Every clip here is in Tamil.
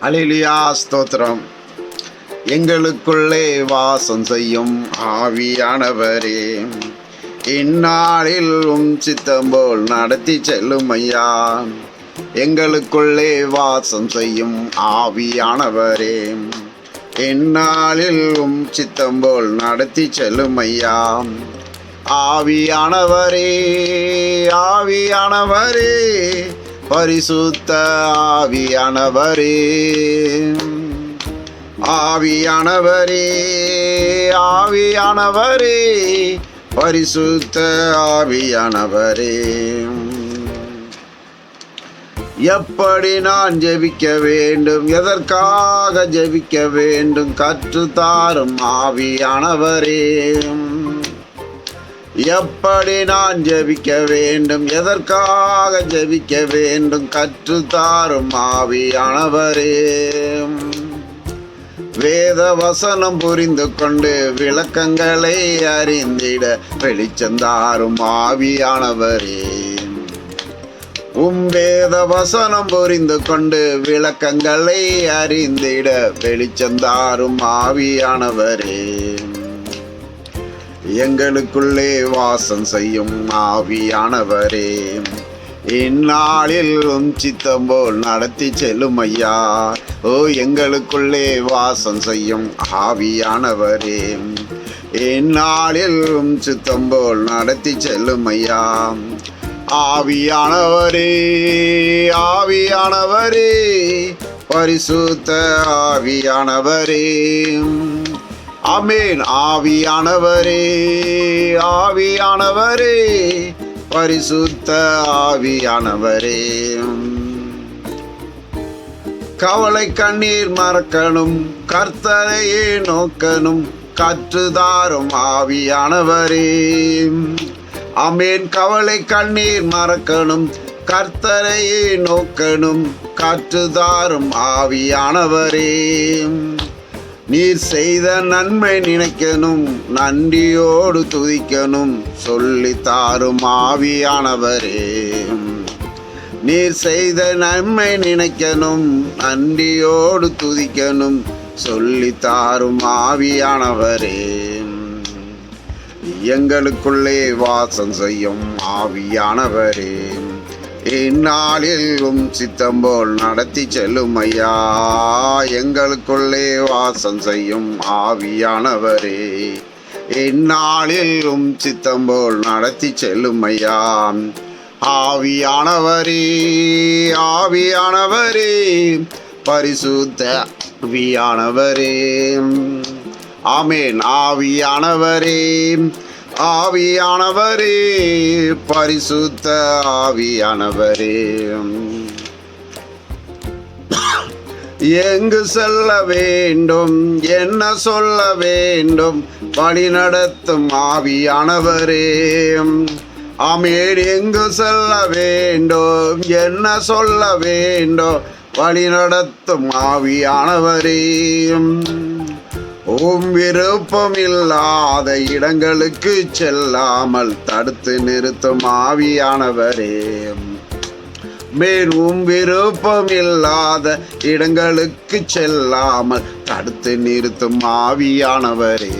அலிலியா ஸ்தோத்திரம். எங்களுக்குள்ளே வாசம் செய்யும் ஆவியானவரே. இந்நாளில் உம் சித்தம் போல் நடத்தி செல்லும் ஐயா. எங்களுக்குள்ளே வாசம் செய்யும் ஆவியானவரே. இந்நாளில் உம் சித்தம் போல் நடத்தி செல்லும் ஐயா. ஆவியானவரே ஆவியானவரே. பரிசுத்த ஆவியானவரே. ஆவியானவரே ஆவியானவரே பரிசுத்த ஆவியானவரே. எப்படி நான் ஜெபிக்க வேண்டும்? எதற்காக ஜெபிக்க வேண்டும்? கற்றுத்தாரும் ஆவியானவரே. எப்படி நான் ஜெபிக்க வேண்டும்? எதற்காக ஜெபிக்க வேண்டும்? கற்று தாரும் ஆவியானவரே. வேத வசனம் புரிந்து கொண்டு விளக்கங்களை அறிந்திட வெளிச்சந்தாரும் ஆவியானவரே. உம் வேத வசனம் புரிந்து கொண்டு விளக்கங்களை அறிந்திட வெளிச்சந்தாரும் ஆவியானவரே. எங்களுக்குள்ளே வாசம் செய்யும் ஆவியானவரே. இந்நாளில் உம் சித்தம் போல் நடத்தி செல்லும் ஐயா. ஓ எங்களுக்குள்ளே வாசம் செய்யும் ஆவியானவரே. இந்நாளில் உம் சித்தம் போல் நடத்தி செல்லும் ஐயா. ஆவியானவரே ஆவியானவரே. பரிசுத்த ஆவியானவரே. அமேன் ஆவியானவரே ஆவியானவரே பரிசுத்த ஆவியானவரே. கவலை கண்ணீர் மறக்கணும் கர்த்தரையே நோக்கணும் கற்றுதாரும் ஆவியானவரே. அமேன் கவலை கண்ணீர் மறக்கணும் கர்த்தரையே நோக்கணும் கற்றுதாரும் ஆவியானவரே. நீர் செய்த நன்மை நினைக்கணும் நன்றியோடு துதிக்கணும் சொல்லி தாரும் ஆவியானவரே. நீர் செய்த நன்மை நினைக்கணும் நன்றியோடு துதிக்கணும் சொல்லி தாரும் ஆவியானவரே. எங்களுக்குள்ளே வாசம் செய்யும் ஆவியானவரே. இந்நாளில் சித்தம்போல் நடத்தி செல்லும் ஐயா. எங்களுக்குள்ளே வாசம் செய்யும் ஆவியானவரே. இந்நாளில் சித்தம்போல் நடத்தி செல்லும் ஐயா. ஆவியானவரே ஆவியானவரே. பரிசுத்த ஆவியானவரே. ஆமேன் ஆவியானவரே. ஆவியானவரே பரிசுத்த ஆவியானவரே. எங்கு செல்ல வேண்டும் என்ன சொல்ல வேண்டும் வழி நடத்தும் ஆவியானவரே. அமேர் எங்கு செல்ல வேண்டும் என்ன சொல்ல வேண்டும் வழி நடத்தும் ஆவியானவரே. உம் விருப்பம் இல்லாத இடங்களுக்கு செல்லாமல் தடுத்து நிறுத்தும் ஆவியானவரே. மேலும் விருப்பம் இல்லாத இடங்களுக்கு செல்லாமல் தடுத்து நிறுத்தும் ஆவியானவரே.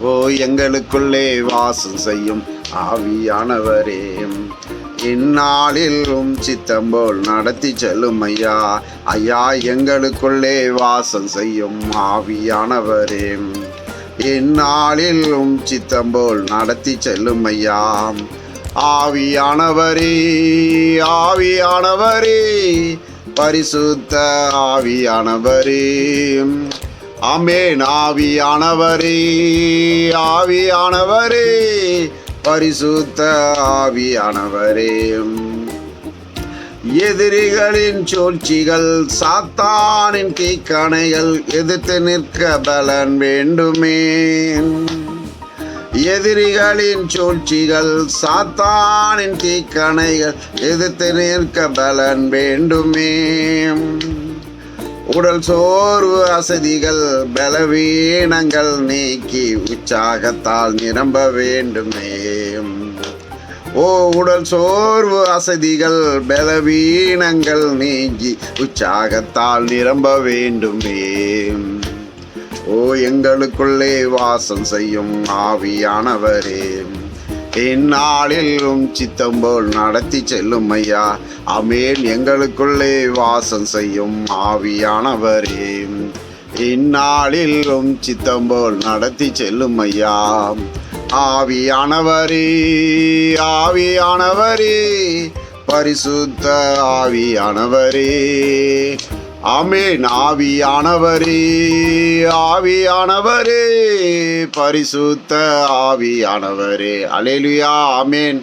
ஓ எங்களுக்குள்ளே வாசம் செய்யும் ஆவியானவரே. இந்நாளில் உம் சித்தம் போல் நடத்தி செல்லும் ஐயா. ஐயா எங்களுக்குள்ளே வாசம் செய்யும் ஆவியானவரே. இந்நாளில் உம் சித்தம் போல் நடத்தி செல்லும் ஐயா. ஆவியானவரே ஆவியானவரே பரிசுத்த ஆவியானவரே. அமேன் ஆவியானவரே ஆவியானவரே. பரிசுத்த ஆவியானவரே. எதிரிகளின் சூழ்ச்சிகள் சாத்தானின் தீக்கணைகள் எதிர்த்து நிற்க பலன் வேண்டுமே. எதிரிகளின் சூழ்ச்சிகள் சாத்தானின் தீக்கணைகள் எதிர்த்து நிற்க பலன் வேண்டுமே. உடல் சோர்வு அசதிகள் பலவீனங்கள் நீக்கி உற்சாகத்தால் நிரம்ப வேண்டுமே. ஓ உடல் சோர்வு அசதிகள் பலவீனங்கள் நீங்கி உற்சாகத்தால் நிரம்ப வேண்டுமே. ஓ எங்களுக்குள்ளே வாசம் செய்யும் ஆவியானவரே. இந்நாளிலும் சித்தம் போல் நடத்தி செல்லும் ஐயா அமேன். எங்களுக்குள்ளே வாசம் செய்யும் ஆவியானவரே. இந்நாளிலும் சித்தம் போல் நடத்தி செல்லும் ஐயா ஆவியானவரே ஆவியானவரே பரிசுத்த ஆவியானவரே. ஆமேன். ஆவியானவரே ஆவியானவரே பரிசுத்த ஆவியானவரே. Hallelujah amen.